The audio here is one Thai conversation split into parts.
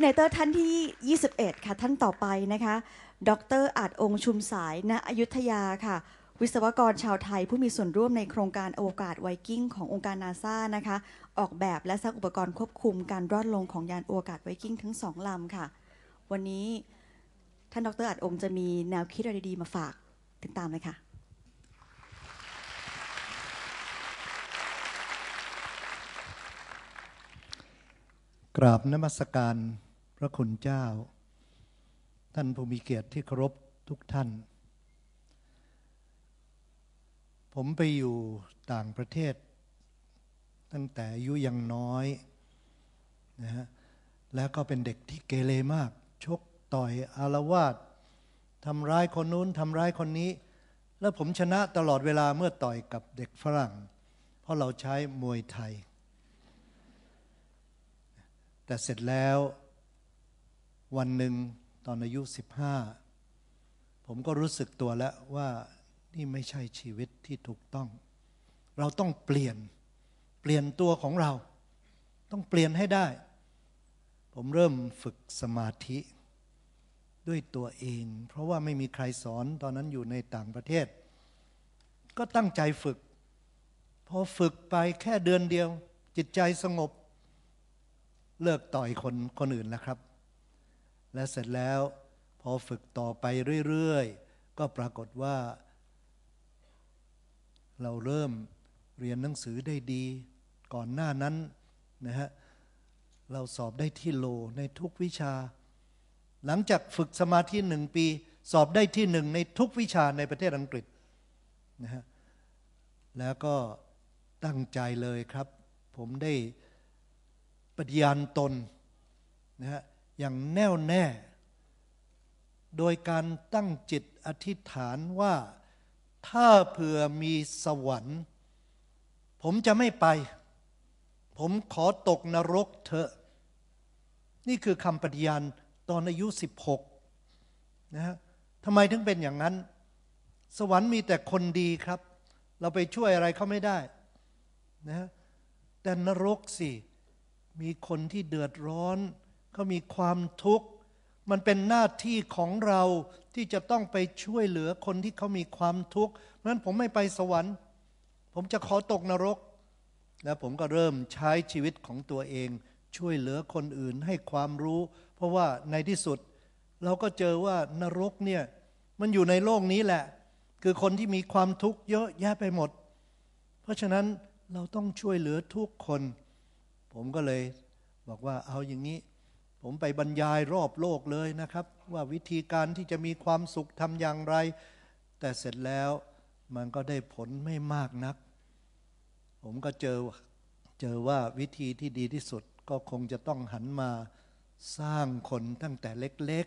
เนเตอร์ท่านที่ 21 ค่ะ ท่านต่อไปนะคะ ดรอาจองค์ชุมสายณอยุธยาค่ะ วิศวกรชาวไทยผู้มีส่วนร่วมในโครงการอวกาศไวกิ้งขององค์การนาซานะคะ ออกแบบและสร้างอุปกรณ์ควบคุมการรอดลงของยานอวกาศไวกิ้งทั้งสองลำค่ะ วันนี้ท่านดรอาจองค์จะมีแนวคิดอะไรดีๆมาฝากติดตามเลยค่ะ กราบนมัสการ พระคุณเจ้า ท่านผู้มีเกียรติที่เคารพทุกท่าน ผมไปอยู่ต่างประเทศ ตั้งแต่อายุยังน้อยนะฮะแล้วก็เป็นเด็กที่เกเรมาก ชกต่อยอารวาสทำร้ายคนนู้นทำร้ายคนนี้ แล้วผมชนะตลอดเวลาเมื่อต่อยกับเด็กฝรั่ง เพราะเราใช้มวยไทย แต่เสร็จแล้ว วันหนึ่งตอนอายุ 15 ผมก็รู้สึกตัวแล้วว่านี่ไม่ใช่ชีวิตที่ถูกต้อง เราต้องเปลี่ยนเปลี่ยนตัวของเรา ต้องเปลี่ยนให้ได้ ผมเริ่มฝึกสมาธิด้วยตัวเอง เพราะว่าไม่มีใครสอนตอนนั้นอยู่ในต่างประเทศ ก็ตั้งใจฝึก พอฝึกไปแค่เดือนเดียว จิตใจสงบ เลิกต่อยคนคนอื่นแล้วครับ และเสร็จแล้วพอฝึกต่อไปเรื่อยๆ ก็ปรากฏว่า เราเริ่มเรียนหนังสือได้ดี ก่อนหน้านั้นนะฮะเราสอบได้ที่โลในทุกวิชา หลังจากฝึกสมาธิหนึ่งปี สอบได้ที่หนึ่งในทุกวิชาในประเทศอังกฤษนะฮะแล้วก็ตั้งใจเลยครับ ผมได้ปฏิญาณตนนะฮะ อย่างแน่วแน่ โดยการตั้งจิตอธิษฐานว่าถ้าเผื่อมีสวรรค์ ผมจะไม่ไป ผมขอตกนรกเถอะ นี่คือคำปฏิญาณตอนอายุ 16นะฮะทำไมถึงเป็นอย่างนั้น สวรรค์มีแต่คนดีครับ เราไปช่วยอะไรเขาไม่ได้นะฮะแต่นรกสิ มีคนที่เดือดร้อน เขามีความทุกข์ มันเป็นหน้าที่ของเราที่จะต้องไปช่วยเหลือคนที่เขามีความทุกข์เพราะฉะนั้นผมไม่ไปสวรรค์ ผมจะขอตกนรก แล้วผมก็เริ่มใช้ชีวิตของตัวเอง ช่วยเหลือคนอื่นให้ความรู้ เพราะว่าในที่สุด เราก็เจอว่านรกเนี่ยมันอยู่ในโลกนี้แหละ คือคนที่มีความทุกข์เยอะแยะไปหมด เพราะฉะนั้นเราต้องช่วยเหลือทุกคน ผมก็เลยบอกว่าเอาอย่างนี้ ผมไปบรรยายรอบโลกเลยนะครับ ว่าวิธีการที่จะมีความสุขทำอย่างไร แต่เสร็จแล้วมันก็ได้ผลไม่มากนัก ผมก็เจอเจอว่าวิธีที่ดีที่สุดก็คงจะต้องหันมาสร้างคนตั้งแต่เล็ก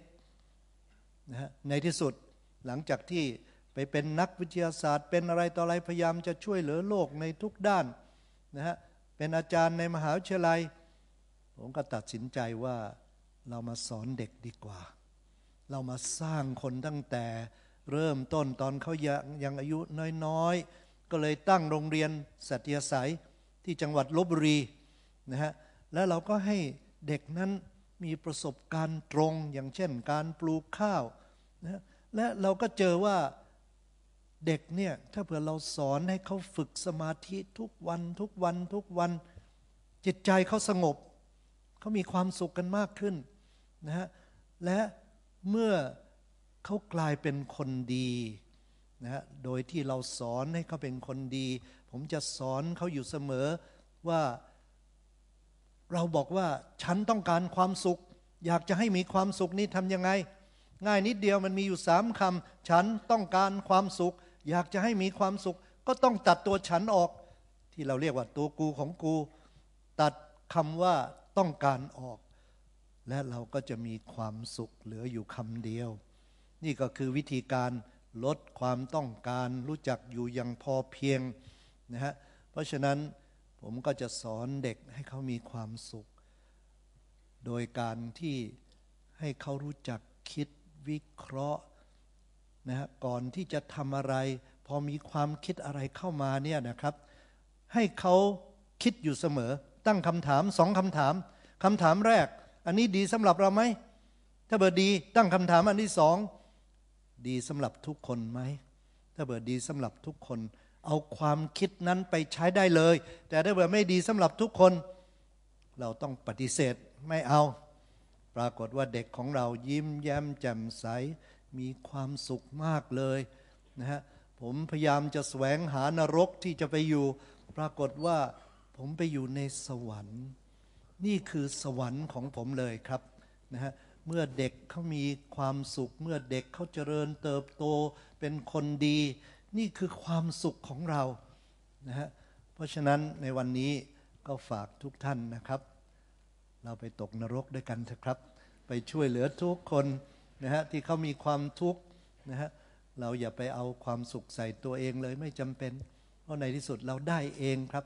ๆนะฮะในที่สุดหลังจากที่ไปเป็นนักวิทยาศาสตร์ เป็นอะไรต่ออะไรพยายามจะช่วยเหลือโลกในทุกด้านนะฮะเป็นอาจารย์ในมหาวิทยาลัย ผมก็ตัดสินใจว่า เรามาสอนเด็กดีกว่า เรามาสร้างคนตั้งแต่เริ่มต้นตอนเขายังยังอายุน้อยๆ ก็เลยตั้งโรงเรียนสัตยาศัยที่จังหวัดลบบุรีนะฮะ แล้วเราก็ให้เด็กนั้นมีประสบการณ์ตรงอย่างเช่นการปลูกข้าวนะและเราก็เจอว่าเด็กเนี่ยถ้าเผื่อเราสอนให้เขาฝึกสมาธิทุกวันทุกวันทุกวัน จิตใจเขาสงบ เขามีความสุขกันมากขึ้น นะฮะและเมื่อเขากลายเป็นคนดีนะฮะโดยที่เราสอนให้เขาเป็นคนดี ผมจะสอนเขาอยู่เสมอว่าเราบอกว่าฉันต้องการความสุข อยากจะให้มีความสุขนี่ทำยังไง ง่ายนิดเดียวมันมีอยู่สามคำฉันต้องการความสุข อยากจะให้มีความสุข ก็ต้องตัดตัวฉันออก ที่เราเรียกว่าตัวกูของกู ตัดคำว่าต้องการออก และเราก็จะมีความสุขเหลืออยู่คำเดียว นี่ก็คือวิธีการลดความต้องการรู้จักอยู่อย่างพอเพียงนะฮะเพราะฉะนั้นผมก็จะสอนเด็กให้เขามีความสุข โดยการที่ให้เขารู้จักคิดวิเคราะห์นะฮะก่อนที่จะทำอะไร พอมีความคิดอะไรเข้ามาเนี่ยนะครับ ให้เขาคิดอยู่เสมอ ตั้งคำถามสองคำถามคำถามแรก อันนี้ดีสำหรับเราไหม ถ้าเบอร์ดีตั้งคำถามอันที่สองดีสำหรับทุกคนไหม ถ้าเบอร์ดีสำหรับทุกคน เอาความคิดนั้นไปใช้ได้เลย แต่ถ้าเบอร์ไม่ดีสำหรับทุกคน เราต้องปฏิเสธไม่เอา ปรากฏว่าเด็กของเรายิ้มแย้มแจ่มใส มีความสุขมากเลยนะฮะผมพยายามจะแสวงหานรกที่จะไปอยู่ ปรากฏว่าผมไปอยู่ในสวรรค์ นี่คือสวรรค์ของผมเลยครับนะฮะเมื่อเด็กเขามีความสุข เมื่อเด็กเขาเจริญเติบโตเป็นคนดี นี่คือความสุขของเรานะฮะเพราะฉะนั้นในวันนี้ก็ฝากทุกท่านนะครับ เราไปตกนรกด้วยกันเถอะครับ ไปช่วยเหลือทุกคนนะฮะที่เขามีความทุกข์นะฮะเราอย่าไปเอาความสุขใส่ตัวเองเลยไม่จำเป็น เพราะในที่สุดเราได้เองครับ